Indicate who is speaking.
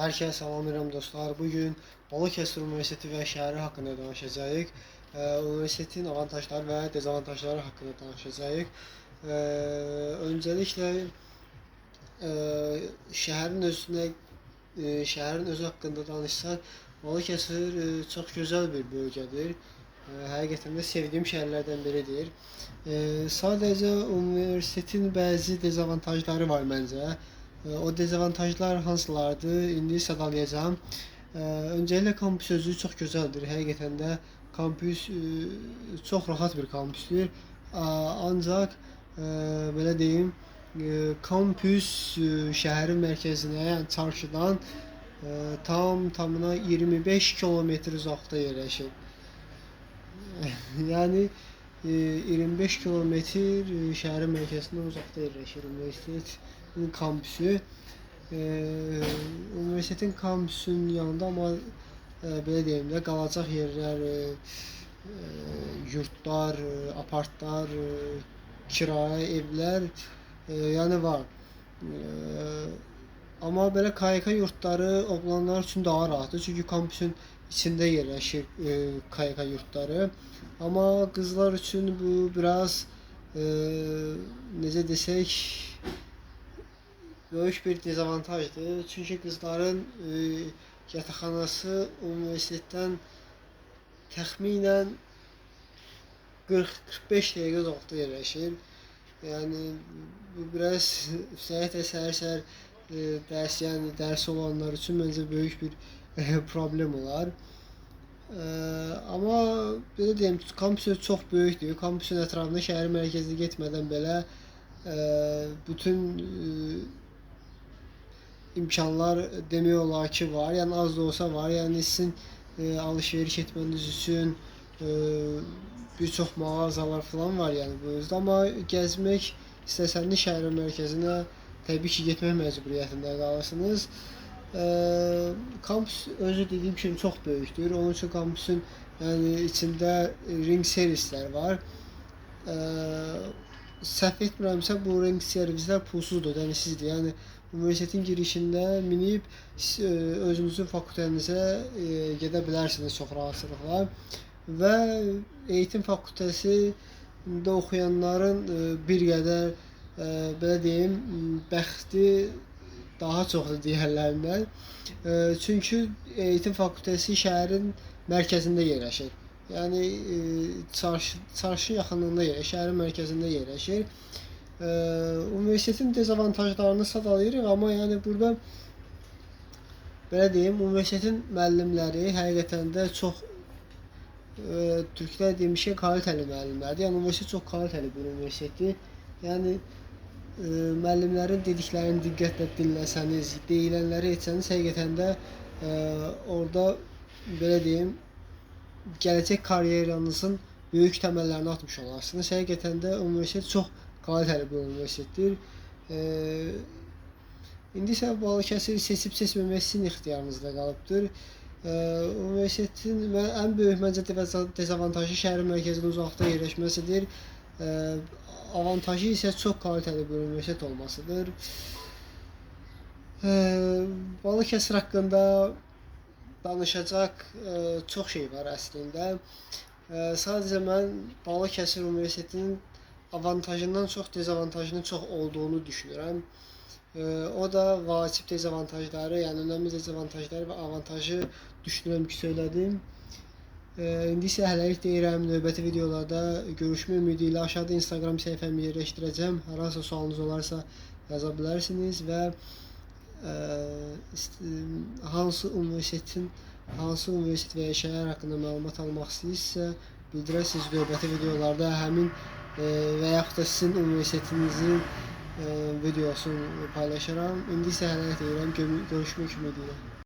Speaker 1: Herkese salamlayıram dostlar. Bugün Balıkesir Üniversiteti ve şəhəri haqqında danışacağıq. Ee, Üniversitetin avantajları ve dezavantajları haqqında danışacağıq. Ee, öncelikle e, şəhərin özünə e, şəhərin özü haqqında danışsaq, Balıkesir e, çox gözəl bir bölgədir. Həqiqətən də sevdiyim şəhərlərdən biridir. Sadəcə universitetin bəzi dezavantajları var məncə. E, o dezavantajlar hansılardır? İndi sadalayacağam. E, önceliklə kampüs özü çox gözəldir. Həqiqətən də kampüs e, çox rahat bir kampüsdür. Ancaq e, belə deyim, e, kampüs şəhərin mərkəzinə, yəni çarşıdan tam tamına 25 kilometr uzaqda yerləşir. yəni e, 25 kilometr şəhərin mərkəzindən uzaqda yerləşir universitetin kampüsü. E, universitetin kampüsünün yanında amma e, belə deyim də qalacaq yerlər, e, e, yurtlar, e, apartlar, e, kirayə evlər e, yəni var. E, amma belə KYK yurtları oğlanlar üçün daha rahatdır. Çünki kampüsün içində yerləşir e, KYK yurtları. Amma qızlar üçün bu biraz e, necə desək böyük bir dezavantajdır. Çünki qızların e, yataqxanası universitetdən təxminən 40-45 dəqiqə uzaqda yerləşir. Yəni bu biraz və səhər-səhər e, dərs, yəni dərsi olanlar üçün məncə böyük bir e, problem olar. E, amma belə deyim, kampüs çox böyükdür. Kampüsün ətrafında şəhər mərkəzinə getmədən belə e, bütün e, imkanlar demək olar ki var. Yəni az da olsa var. Yəni sizin e, alış-veriş etməniz üçün e, bir çox mağazalar falan var yəni bu özdə. Amma gəzmək istəsəniz şəhərin mərkəzinə təbii ki getmək məcburiyyətində qalırsınız. E, kampüs özü dediyim kimi çox böyükdür. Onun üçün kampüsün yəni içində ring servislər var. E, səhv etmirəmsə bu ring servislər pulsuzdur, dənizsizdir. Yəni universitetin girişində minib e, özünüzün fakültənizə e, gedə bilərsiniz çox rahatlıqla. Və eğitim fakültəsində oxuyanların e, bir qədər belə deyim, bəxti daha çoxdur digərlərindən. Çünki eğitim fakültəsi şəhərin mərkəzində yerləşir. Yəni çarşı, çarşı yaxınlığında yerləşir, şəhərin mərkəzində yerləşir. E, universitetin dezavantajlarını sadalayırıq, amma yəni burada belə deyim, universitetin müəllimləri həqiqətən də çox e, türklər demişik kalitəli müəllimlərdir. Yəni universitet çox kalitəli bir universitetdir. Yəni e, müəllimlərin dediklərini diqqətlə dinləsəniz, deyilənləri etsəniz, həqiqətən də e, orada belə deyim, gələcək karyeranızın böyük təməllərini atmış olarsınız. Həqiqətən də universitet çox kalitəli bir universitetdir. E, İndi isə Balıkəsir seçib seçməmək sizin ixtiyarınızda qalıbdır. Ee, Universitetin və ən böyük məncə dezavantajı şəhərin mərkəzindən uzaqda yerləşməsidir. Ee, Avantajı isə çox kalitəli bir universitet olmasıdır. Ee, Balıkəsir haqqında danışacaq e, çox şey var əslində. E, sadəcə mən Balıkəsir Universitetinin avantajından çox dezavantajının çox olduğunu düşünürəm. O da vacib dezavantajları, yəni önəmli dezavantajları və avantajı düşünürəm ki, söylədim. İndi isə hələlik deyirəm, növbəti videolarda görüşmə ümidi ilə aşağıda Instagram səhifəmi yerləşdirəcəm. Hər hansı sualınız olarsa yaza bilərsiniz və ist- hansı universitetin hansı universitet və ya şəhər haqqında məlumat almaq istəyirsinizsə bildirəsiniz növbəti videolarda həmin və yaxud da sizin universitetinizin e, videosunu paylaşaram. İndi isə hələlik deyirəm, görüşmək ümidi ilə.